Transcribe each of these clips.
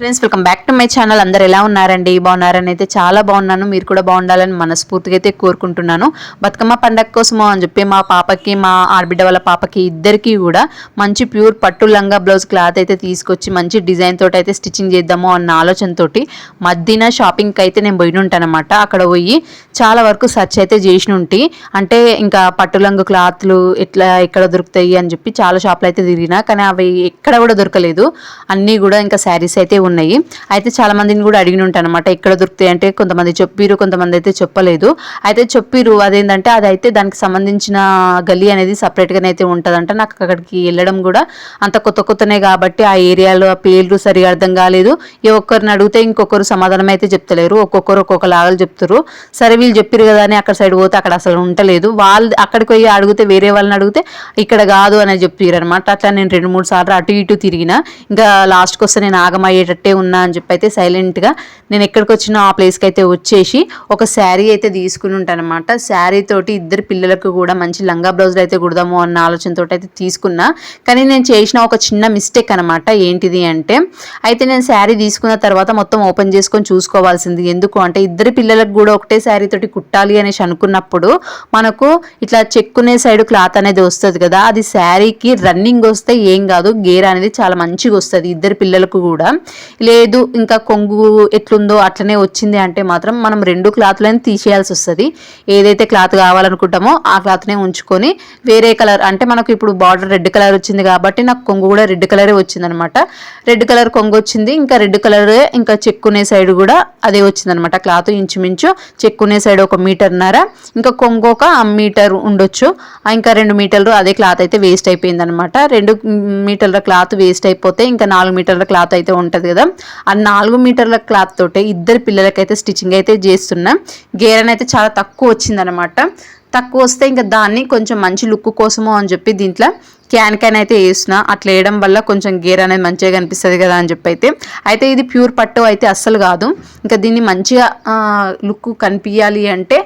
Friends welcome back to my channel అందరు ఎలా ఉన్నారండి? బాగున్నారని అయితే చాలా బాగున్నాను. మీరు కూడా బాగుండాలని మనస్ఫూర్తిగా అయితే కోరుకుంటున్నాను. బతుకమ్మ పండగ కోసము అని చెప్పి మా పాపకి మా ఆడబిడ్డ వాళ్ళ పాపకి ఇద్దరికీ కూడా మంచి ప్యూర్ పట్టు లంగా బ్లౌజ్ క్లాత్ అయితే తీసుకొచ్చి మంచి డిజైన్ తోటి అయితే స్టిచ్చింగ్ చేద్దాము అన్న ఆలోచనతోటి మధ్యన షాపింగ్కి అయితే నేను పోయి ఉంటానమాట అక్కడ పోయి చాలా వరకు సర్చ్ అయితే చేసి ఉంటే అంటే ఇంకా పట్టు లంగు క్లాత్లు ఎట్లా ఎక్కడ దొరుకుతాయి అని చెప్పి చాలా షాపులు అయితే తిరిగినా కానీ అవి ఎక్కడ కూడా దొరకలేదు. అన్నీ కూడా ఇంకా శారీస్ అయితే ఉన్నాయి. అయితే చాలా మందిని కూడా అడిగిన ఉంటాను అనమాట ఎక్కడ దొరుకుతాయి అంటే కొంతమంది చెప్పిరు కొంతమంది అయితే చెప్పలేదు. అయితే చెప్పిరు అదేంటంటే అది అయితే దానికి సంబంధించిన గల్లీ అనేది సపరేట్గానే అయితే ఉంటుందంట. నాకు అక్కడికి వెళ్ళడం కూడా అంత కొత్త కొత్తనే కాబట్టి ఆ ఏరియాలో ఆ పేర్లు సరిగా అర్థం కాలేదు. ఏ ఒక్కరిని అడిగితే ఇంకొకరు సమాధానం అయితే చెప్తలేరు. ఒక్కొక్కరు ఒక్కొక్క లాగలు చెప్తారు సరే వీళ్ళు చెప్పారు కదా అని అక్కడ సైడ్ పోతే అక్కడ అసలు ఉండలేదు. వాళ్ళు అక్కడికి పోయి అడిగితే వేరే వాళ్ళని అడిగితే ఇక్కడ కాదు అని చెప్పారు అనమాట అట్లా నేను రెండు మూడు సార్లు అటు ఇటు తిరిగిన ఇంకా లాస్ట్కి వస్తే నేను ఆగమయ్యేటట్టు ఉన్నా అని చెప్పి అయితే సైలెంట్గా నేను ఎక్కడికి వచ్చినా ఆ ప్లేస్కి అయితే వచ్చేసి ఒక శారీ అయితే తీసుకుని ఉంటానమాట శారీ తోటి ఇద్దరు పిల్లలకు కూడా మంచి లంగా బ్లౌజులు అయితే కుడదాము అన్న ఆలోచనతో అయితే తీసుకున్నా. కానీ నేను చేసిన ఒక చిన్న మిస్టేక్ అనమాట ఏంటిది అంటే అయితే నేను శారీ తీసుకున్న తర్వాత మొత్తం ఓపెన్ చేసుకొని చూసుకోవాల్సింది. ఎందుకు అంటే ఇద్దరు పిల్లలకు కూడా ఒకటే శారీ తోటి కుట్టాలి అనేసి అనుకున్నప్పుడు మనకు ఇట్లా చెక్కునే సైడ్ క్లాత్ అనేది వస్తుంది కదా అది శారీకి రన్నింగ్ వస్తే ఏం కాదు గేర్ అనేది చాలా మంచిగా వస్తుంది ఇద్దరు పిల్లలకు కూడా. లేదు ఇంకా కొంగు ఎట్లుందో అట్లనే వచ్చింది అంటే మాత్రం మనం రెండు క్లాత్లను తీసేయాల్సి వస్తుంది. ఏదైతే క్లాత్ కావాలనుకుంటామో ఆ క్లాత్నే ఉంచుకొని వేరే కలర్ అంటే మనకు ఇప్పుడు బార్డర్ రెడ్ కలర్ వచ్చింది కాబట్టి నాకు కొంగు కూడా రెడ్ కలరే వచ్చింది అనమాట రెడ్ కలర్ కొంగు వచ్చింది ఇంకా రెడ్ కలర్ ఇంకా చెక్కునే సైడ్ కూడా అదే వచ్చిందనమాట. క్లాత్ ఇంచుమించు చెక్కునే సైడ్ ఒక మీటర్న్నర ఇంకా కొంగు ఒక మీటర్ ఉండొచ్చు. ఇంకా రెండు మీటర్లు అదే క్లాత్ అయితే వేస్ట్ అయిపోయింది అనమాట రెండు మీటర్ల క్లాత్ వేస్ట్ అయిపోతే ఇంకా నాలుగు మీటర్ల క్లాత్ అయితే ఉంటుంది కదా. ఆ నాలుగు మీటర్ల క్లాత్ తోటే ఇద్దరు పిల్లలకైతే స్టిచ్చింగ్ అయితే చేస్తున్నాం. గేరన్ అయితే చాలా తక్కువ వచ్చిందనమాట. తక్కువ వస్తే ఇంకా దాన్ని కొంచెం మంచి లుక్ కోసము అని చెప్పి దీంట్లో క్యాన్ క్యాన్ అయితే వేసిన అట్లా వేయడం వల్ల కొంచెం గేర్ అనేది మంచిగా కనిపిస్తుంది కదా అని చెప్పి అయితే అయితే ఇది ప్యూర్ పట్టు అయితే అస్సలు కాదు. ఇంకా దీన్ని మంచిగా లుక్ కనిపించాలి అంటే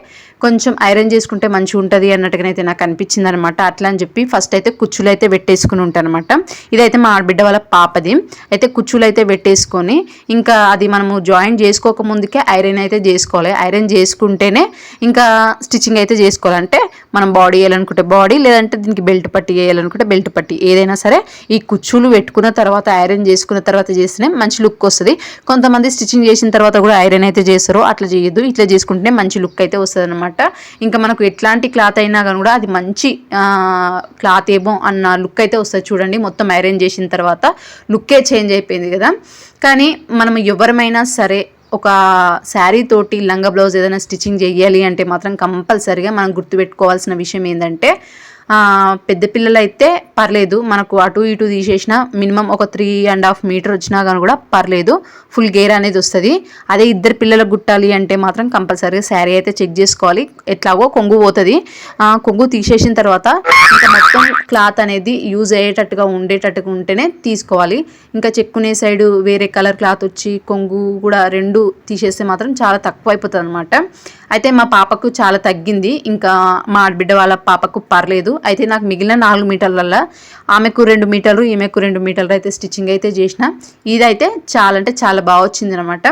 కొంచెం ఐరన్ చేసుకుంటే మంచిగా ఉంటుంది అన్నట్టుగానైతే నాకు అనిపించింది అనమాట అట్లా అని చెప్పి ఫస్ట్ అయితే కుచ్చులు అయితే పెట్టేసుకుని ఉంటానమాట. ఇదైతే మా ఆడబిడ్డ వాళ్ళ పాపది. అయితే కుచ్చులు అయితే పెట్టేసుకొని ఇంకా అది మనము జాయిన్ చేసుకోక ముందుకే ఐరన్ అయితే చేసుకోవాలి. ఐరన్ చేసుకుంటేనే ఇంకా స్టిచ్చింగ్ అయితే చేసుకోవాలి. చేసుకోవాలంటే మనం బాడీ వేయాలనుకుంటే బాడీ లేదంటే దీనికి బెల్ట్ పట్టి వేయాలనుకుంటే బెల్ట్ పట్టి. ఏదైనా సరే ఈ కుచ్చులు పెట్టుకున్న తర్వాత ఐరన్ చేసుకున్న తర్వాత చేస్తేనే మంచి లుక్ వస్తుంది. కొంతమంది స్టిచ్చింగ్ చేసిన తర్వాత కూడా ఐరన్ అయితే చేస్తారు. అట్లా చేయొద్దు. ఇట్లా చేసుకుంటే మంచి లుక్ అయితే వస్తుంది అనమాట ఇంకా మనకు ఎట్లాంటి క్లాత్ అయినా కానీ కూడా అది మంచి క్లాత్ ఏమో అన్న లుక్ అయితే వస్తుంది చూడండి. మొత్తం ఐరన్ చేసిన తర్వాత లుక్కే చేంజ్ అయిపోయింది కదా. కానీ మనం ఎవరమైనా సరే ఒక శారీ తోటి లంగా బ్లౌజ్ ఏదైనా స్టిచ్చింగ్ చేయాలి అంటే మాత్రం కంపల్సరిగా మనం గుర్తుపెట్టుకోవాల్సిన విషయం ఏంటంటే పెద్ద పిల్లలు అయితే పర్లేదు మనకు అటు ఇటు తీసేసిన మినిమం ఒక త్రీ అండ్ హాఫ్ మీటర్ వచ్చినా కానీ కూడా పర్లేదు ఫుల్ గేర్ అనేది వస్తుంది. అదే ఇద్దరు పిల్లలకు గుట్టాలి అంటే మాత్రం కంపల్సరీగా శారీ అయితే చెక్ చేసుకోవాలి. ఎట్లాగో కొంగు పోతుంది. కొంగు తీసేసిన తర్వాత ఇంకా మొత్తం క్లాత్ అనేది యూజ్ అయ్యేటట్టుగా ఉండేటట్టుగా ఉంటేనే తీసుకోవాలి. ఇంకా చెక్కునే సైడు వేరే కలర్ క్లాత్ వచ్చి కొంగు కూడా రెండు తీసేస్తే మాత్రం చాలా తక్కువ అయిపోతుంది అనమాట అయితే మా పాపకు చాలా తగ్గింది. ఇంకా మా ఆడబిడ్డ వాళ్ళ పాపకు పర్లేదు. అయితే నాకు మిగిలిన నాలుగు మీటర్లలో ఆమెకు రెండు మీటర్లు ఈమెకు రెండు మీటర్లు అయితే స్టిచ్చింగ్ అయితే చేసిన. ఇదైతే చాలా అంటే చాలా బాగా వచ్చింది అనమాట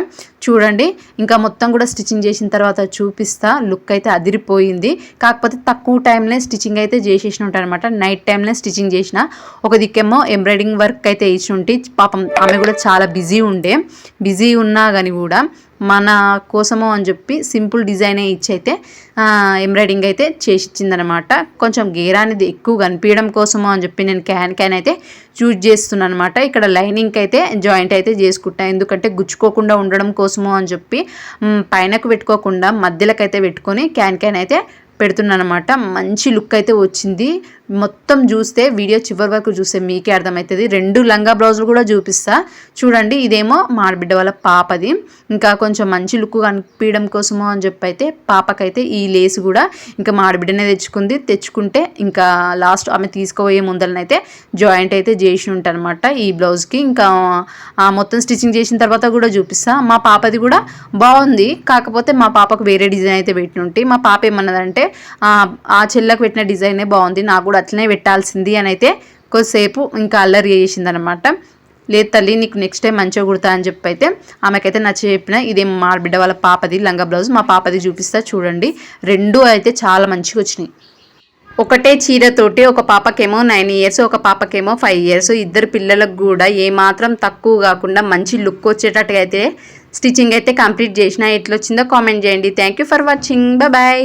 చూడండి. ఇంకా మొత్తం కూడా స్టిచ్చింగ్ చేసిన తర్వాత చూపిస్తా. లుక్ అయితే అదిరిపోయింది. కాకపోతే తక్కువ టైంలో స్టిచ్చింగ్ అయితే చేసేసిన ఉంటాను అనమాట నైట్ టైంలో స్టిచ్చింగ్ చేసిన. ఒక దిక్కేమో ఎంబ్రాయిడింగ్ వర్క్ అయితే ఇచ్చి ఉంటే పాపం ఆమె కూడా చాలా బిజీ ఉండే. బిజీ ఉన్నా కానీ కూడా మన కోసము అని చెప్పి సింపుల్ డిజైనే ఇచ్చి అయితే ఎంబ్రాయిడింగ్ అయితే చేసి ఇచ్చిందనమాట కొంచెం గేర్ అనేది ఎక్కువ కనిపించడం కోసము అని చెప్పి నేను క్యాన్ క్యాన్ అయితే చూజ్ చేస్తున్నాను అనమాట ఇక్కడ లైనింగ్కి అయితే జాయింట్ అయితే చేసుకుంటాను ఎందుకంటే గుచ్చుకోకుండా ఉండడం కోసం కోసము అని చెప్పి పైనకు పెట్టుకోకుండా మధ్యలోకి పెట్టుకొని క్యాన్ క్యాన్ అయితే పెడుతున్నాను అనమాట మంచి లుక్ అయితే వచ్చింది. మొత్తం చూస్తే వీడియో చివరి వరకు చూస్తే మీకే అర్థమవుతుంది రెండు లంగా బ్లౌజులు కూడా చూపిస్తా. చూడండి ఇదేమో మాడబిడ్డ వాళ్ళ పాపది. ఇంకా కొంచెం మంచి లుక్ కనిపించడం కోసమో అని చెప్పి అయితే పాపకైతే ఈ లేస్ కూడా ఇంకా మాడబిడ్డనే తెచ్చుకుంది. తెచ్చుకుంటే ఇంకా లాస్ట్ ఆమె తీసుకోబోయే ముందలనైతే జాయింట్ అయితే చేసి ఉంటానమాట ఈ బ్లౌజ్కి. ఇంకా మొత్తం స్టిచ్చింగ్ చేసిన తర్వాత కూడా చూపిస్తా. మా పాపది కూడా బాగుంది. కాకపోతే మా పాపకు వేరే డిజైన్ అయితే పెట్టినుంటే. మా పాప ఏమన్నదంటే ఆ చెల్లకు పెట్టిన డిజైనే బాగుంది. నాకు కూడా అట్లనే పెట్టాల్సింది అని అయితే కొద్దిసేపు ఇంకా అల్లరి చేసిందనమాట లేదు తల్లి నీకు నెక్స్ట్ టైం మంచిగా కుడతా అని చెప్పి అయితే ఆమెకైతే నచ్చి చెప్పిన ఇదే మా బిడ్డ వాళ్ళ పాపది లంగా బ్లౌజ్ మా పాపది చూపిస్తా చూడండి. రెండు అయితే చాలా మంచిగా వచ్చినాయి. ఒకటే చీరతోటి ఒక పాపకేమో నైన్ ఇయర్స్ ఒక పాపకేమో ఫైవ్ ఇయర్స్ ఇద్దరు పిల్లలకు కూడా ఏమాత్రం తక్కువ కాకుండా మంచి లుక్ వచ్చేటట్టుగా అయితే స్టిచ్చింగ్ అయితే కంప్లీట్ చేసిన. ఎట్లొచ్చిందో కామెంట్ చేయండి. Thank you for watching bye